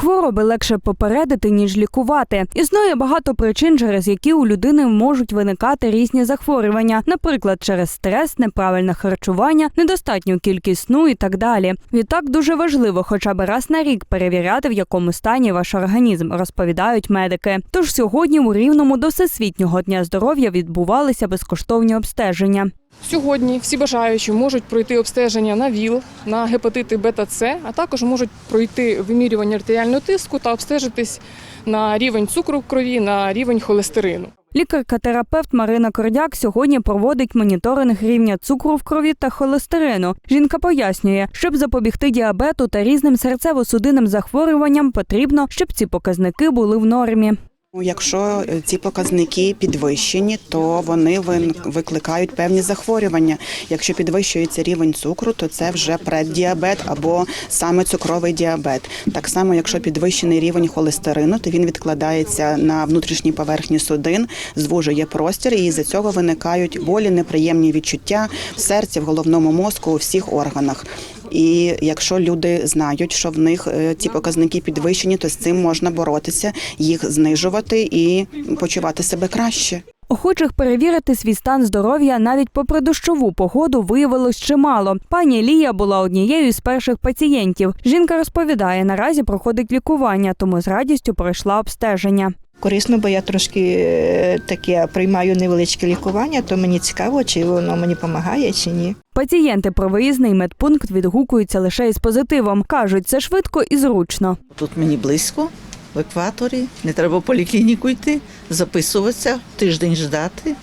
Хвороби легше попередити, ніж лікувати. Існує багато причин, через які у людини можуть виникати різні захворювання, наприклад, через стрес, неправильне харчування, недостатню кількість сну і так далі. Відтак дуже важливо хоча б раз на рік перевіряти, в якому стані ваш організм, розповідають медики. Тож сьогодні у Рівному до Всесвітнього дня здоров'я відбувалися безкоштовні обстеження. Сьогодні всі бажаючі можуть пройти обстеження на ВІЛ, на гепатити бета-С, а також можуть пройти вимірювання артеріального тиску та обстежитись на рівень цукру в крові, на рівень холестерину. Лікарка-терапевт Марина Кордяк сьогодні проводить моніторинг рівня цукру в крові та холестерину. Жінка пояснює, щоб запобігти діабету та різним серцево-судинним захворюванням, потрібно, щоб ці показники були в нормі. Ну, Якщо е, ці показники підвищені, то вони викликають певні захворювання. Якщо підвищується рівень цукру, то це вже преддіабет або саме цукровий діабет. Так само, якщо підвищений рівень холестерину, то він відкладається на внутрішній поверхні судин, звужує простір, і з цього виникають болі, неприємні відчуття в серці, в головному мозку, у всіх органах. І якщо люди знають, що в них е, ці показники підвищені, то з цим можна боротися, їх знижувати і почувати себе краще. Охочих перевірити свій стан здоров'я навіть попри дощову погоду виявилось чимало. Пані Лія була однією з перших пацієнтів. Жінка розповідає, наразі проходить лікування, тому з радістю пройшла обстеження. Корисно, бо я трошки е, таке приймаю невеличке лікування, то мені цікаво, чи воно мені допомагає, чи ні. Пацієнти про виїзний медпункт відгукуються лише із позитивом. кажуть, це швидко і зручно. Тут мені близько, в екваторі, не треба в поліклініку йти, записуватися, тиждень ждати,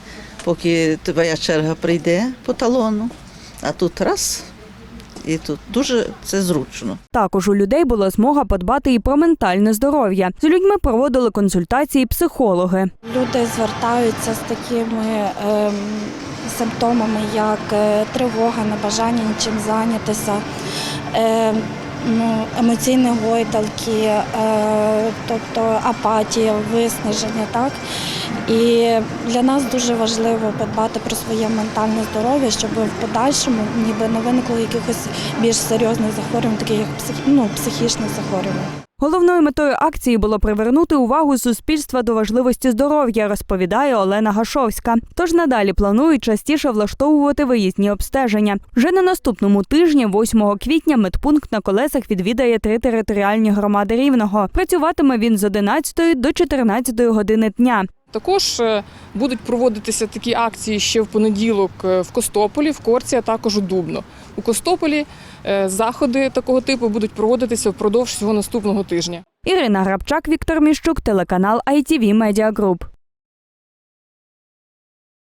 поки твоя черга прийде по талону. А тут раз, і тут дуже це зручно. Також у людей була змога подбати і про ментальне здоров'я. З людьми проводили консультації психологи. Люди звертаються з такими ем, симптомами, як е, тривога, небажання нічим зайнятися, е, ну, емоційні гойдалки, е, тобто апатія, виснаження. Так? І для нас дуже важливо подбати про своє ментальне здоров'я, щоб в подальшому ніби не виникло якихось більш серйозних захворювань, таких як псих, ну, психічних захворювань. Головною метою акції було привернути увагу суспільства до важливості здоров'я, розповідає Олена Гашовська. Тож надалі планують частіше влаштовувати виїзні обстеження. Вже на наступному тижні, 8 квітня, медпункт на колесах відвідає три територіальні громади рівного. Працюватиме він з 11 до 14 години дня. Також е, будуть проводитися такі акції ще в понеділок е, в Костополі, в Корці, а також у Дубно. У Костополі е, заходи такого типу будуть проводитися впродовж всього наступного тижня. Ірина Грабчак, Віктор Міщук, телеканал ITV Media Group.